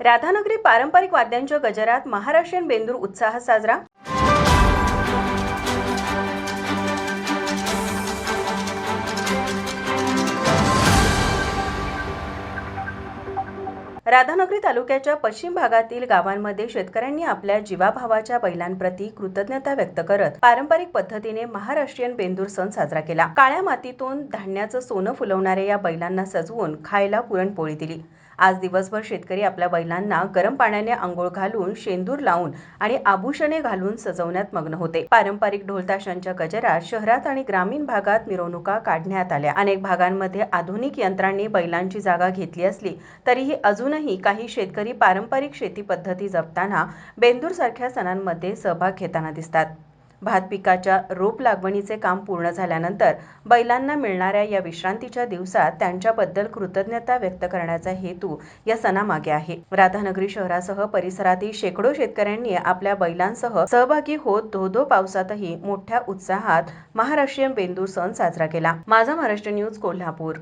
राधानगरी पारंपरिक वाद्यांच्या गजरात महाराष्ट्रीयन बेंदूर उत्साह साजरा. राधानगरी तालुक्याच्या पश्चिम भागातील गावांमध्ये शेतकऱ्यांनी आपल्या जीवाभावाच्या बैलांप्रती कृतज्ञता व्यक्त करत पारंपरिक पद्धतीने महाराष्ट्रीयन बेंदूर सण साजरा केला. काळ्या मातीतून धान्याचं सोनं फुलवणाऱ्या या बैलांना सजवून खायला पुरणपोळी दिली. आज दिवसभर शेतकरी आपल्या बैलांना गरम पाण्याने आंघोळ घालून शेंदूर लावून आणि आभूषणे घालून सजवण्यात मग्न होते. पारंपरिक ढोलताशांच्या गजरात शहरात आणि ग्रामीण भागात मिरवणुका काढण्यात आल्या. अनेक भागांमध्ये आधुनिक यंत्रांनी बैलांची जागा घेतली असली तरीही अजूनही काही शेतकरी पारंपरिक शेती पद्धती जपताना बेंदूर सारख्या सणांमध्ये सहभाग घेताना दिसतात. भात पिकाच्या रोप लागवणीचे काम पूर्ण झाल्यानंतर बैलांना मिळणाऱ्या या विश्रांतीच्या दिवसात त्यांच्याबद्दल कृतज्ञता व्यक्त करण्याचा हेतू या सणामागे आहे. राधानगरी शहरासह परिसरातील शेकडो शेतकऱ्यांनी आपल्या बैलांसह सहभागी होत धो धो पावसातही मोठ्या उत्साहात महाराष्ट्रीयन बेंदूर सण साजरा केला. माझा महाराष्ट्र न्यूज कोल्हापूर.